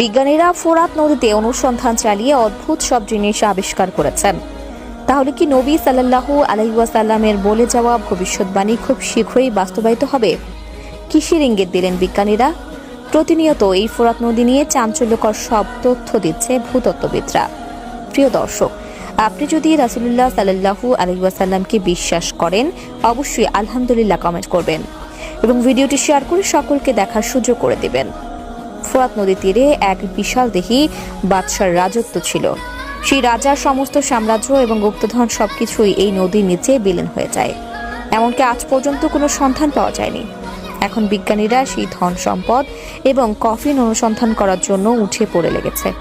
বিজ্ঞানীরা ফোরাত নদীতে অনুসন্ধান চালিয়ে অদ্ভুত সব জিনিস আবিষ্কার করেছেন। তাহলে কি নবী সাল্লাল্লাহু আলহিউসাল্লামের বলে যাওয়া ভবিষ্যৎবাণী খুব শীঘ্রই বাস্তবায়িত হবে? কিসের ইঙ্গিত দিলেন বিজ্ঞানীরা? প্রতিনিয়ত এই ফোরাত নদী নিয়ে চাঞ্চল্যকর সব তথ্য দিচ্ছে ভূতত্ত্ববিদরা। প্রিয় দর্শক, আপনি যদি রাসুলুল্লাহ সাল্লাহু আলহিউসাল্লামকে বিশ্বাস করেন, অবশ্যই আলহামদুলিল্লাহ কমেন্ট করবেন এবং ভিডিওটি শেয়ার করে সকলকে দেখার সুযোগ করে দেবেন। ফোরাত নদীর তীরে এক বিশাল দেহি বাদশার রাজত্ব ছিল। সেই রাজার সমস্ত সাম্রাজ্য এবং গুপ্তধন সবকিছুই এই নদীর নিচে বিলীন হয়ে যায়। এমনকি আজ পর্যন্ত কোনো সন্ধান পাওয়া যায়নি। এখন বিজ্ঞানীরা সেই ধন সম্পদ এবং কফিন অনুসন্ধান করার জন্য উঠে পড়ে লেগেছে।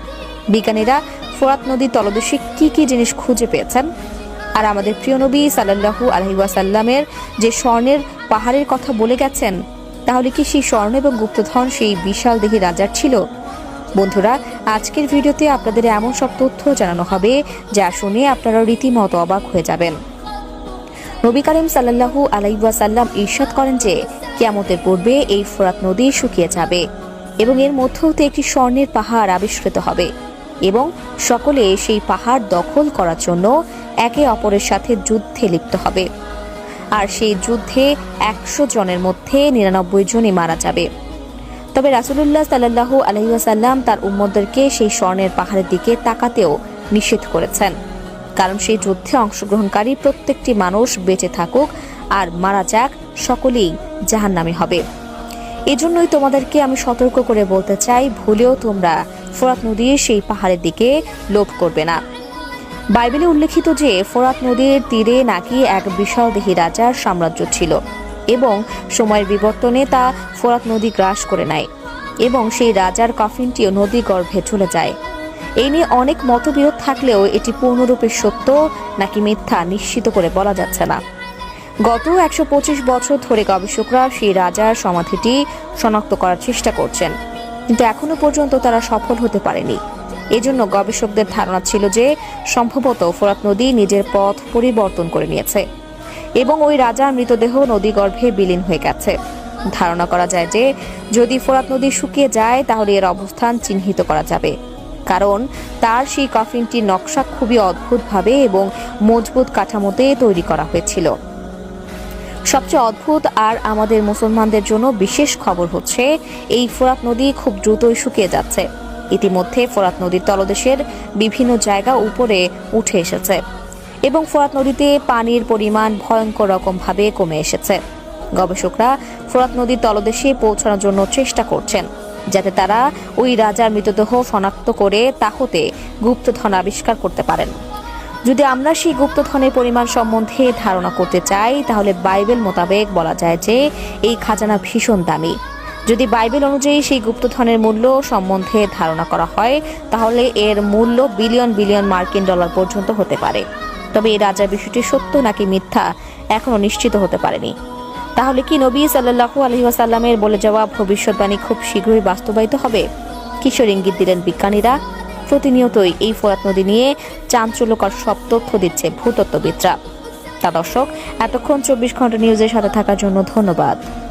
বিজ্ঞানীরা ফোরাত নদীর তলদেশে কি কি জিনিস খুঁজে পেয়েছেন? আর আমাদের প্রিয় নবী সাল্লাল্লাহু আলহিউসাল্লামের যে স্বর্ণের পাহাড়ের কথা বলে গেছেন তাহলে কি সেই স্বর্ণ এবং গুপ্তধন সেই বিশাল দেহী রাজার ছিল? বন্ধুরা, আজকের ভিডিওতে আপনাদের এমন সব তথ্য জানানো হবে যা শুনে আপনারা রীতিমতো অবাক হয়ে যাবেন। নবী করিম সাল্লাল্লাহু আলাইসাল্লাম ঈর্ষাদ করেন যে, কিয়ামতের পূর্বে এই ফোরাত নদী শুকিয়ে যাবে এবং এর মধ্য হতে একটি স্বর্ণের পাহাড় আবিষ্কৃত হবে এবং সকলে সেই পাহাড় দখল করার জন্য একে অপরের সাথে যুদ্ধে লিপ্ত হবে। আর সেই যুদ্ধে একশো জনের মধ্যে নিরানব্বই জনই মারা যাবে। তবে রাসুলুল্লাহ সাল্লাহ আলহিহাসাল্লাম তার উম্মদদেরকে সেই স্বর্ণের পাহাড়ের দিকে তাকাতেও নিষেধ করেছেন। কারণ সেই যুদ্ধে অংশগ্রহণকারী প্রত্যেকটি মানুষ বেঁচে থাকুক আর মারা যাক সকলেই জাহান্নামী হবে। এজন্যই তোমাদেরকে আমি সতর্ক করে বলতে চাই, ভুলেও তোমরা ফোরাত নদীর সেই পাহাড়ের দিকে লোভ করবে না। বাইবেলে উল্লেখিত যে ফোরাত নদীর তীরে নাকি এক বিশাল দেহী রাজার সাম্রাজ্য ছিল এবং সময়ের বিবর্তনে তা ফোরাত নদী গ্রাস করে নেয় এবং সেই রাজার কফিনটিও নদী গর্ভে চলে যায়। এই নিয়ে অনেক মতবিরোধ থাকলেও এটি পূর্ণরূপে সত্য নাকি মিথ্যা নিশ্চিত করে বলা যাচ্ছে না। গত একশো পঁচিশ বছর ধরে গবেষকরা সেই রাজার সমাধিটি শনাক্ত করার চেষ্টা করছেন, কিন্তু এখনও পর্যন্ত তারা সফল হতে পারেনি। এজন্য গবেষকদের ধারণা ছিল যে সম্ভবত ফোরাত নদী নিজের পথ পরিবর্তন করে নিয়েছে এবং ওই রাজার মৃতদেহ নদীগর্ভে বিলীন হয়ে গেছে। ধারণা করা যায় যে যদি ফোরাত নদী শুকিয়ে যায়, তাহলে এর অবস্থান চিহ্নিত করা যাবে। কারণ তার সেই কফিনটির নকশা খুবই অদ্ভুতভাবে এবং মজবুত কাঠামোতে তৈরি করা হয়েছিল। সবচেয়ে অদ্ভুত আর আমাদের মুসলমানদের জন্য বিশেষ খবর হচ্ছে, এই ফোরাত নদী খুব দ্রুতই শুকিয়ে যাচ্ছে। ইতিমধ্যে ফোরাত নদীর তলদেশের বিভিন্ন জায়গা উপরে উঠে এসেছে এবং ফোরাত নদীতে পানির পরিমাণ ভয়ঙ্কর রকমভাবে কমে এসেছে। গবেষকরা ফোরাত নদীর তলদেশে পৌঁছানোর জন্য চেষ্টা করছেন, যাতে তারা ওই রাজার মৃতদেহ শনাক্ত করে তা হতে গুপ্তধন আবিষ্কার করতে পারেন। যদি আমরা সেই গুপ্তধনের পরিমাণ সম্বন্ধে ধারণা করতে চাই, তাহলে বাইবেল মোতাবেক বলা যায় যে, এই খাজানা ভীষণ দামি। যদি বাইবেল অনুযায়ী সেই গুপ্তধনের মূল্য সম্বন্ধে ধারণা করা হয়, তাহলে এর মূল্য বিলিয়ন বিলিয়ন মার্কিন ডলার পর্যন্ত হতে পারে। তবে এই রাজার বিষয়টি সত্য নাকি মিথ্যা এখনও নিশ্চিত হতে পারেনি। তাহলে কি নবী সাল্লাহু আলহিহাসাল্লামের বলে যাওয়া ভবিষ্যৎবাণী খুব শীঘ্রই বাস্তবায়িত হবে? কিশোর ইঙ্গিত দিলেন বিজ্ঞানীরা। প্রতিনিয়তই এই ফোরাত নদী নিয়ে চাঞ্চল্যকর সব তথ্য দিচ্ছে ভূতত্ত্ববিদরা। তা দর্শক, এতক্ষণ চব্বিশ ঘণ্টা নিউজের সাথে থাকার জন্য ধন্যবাদ।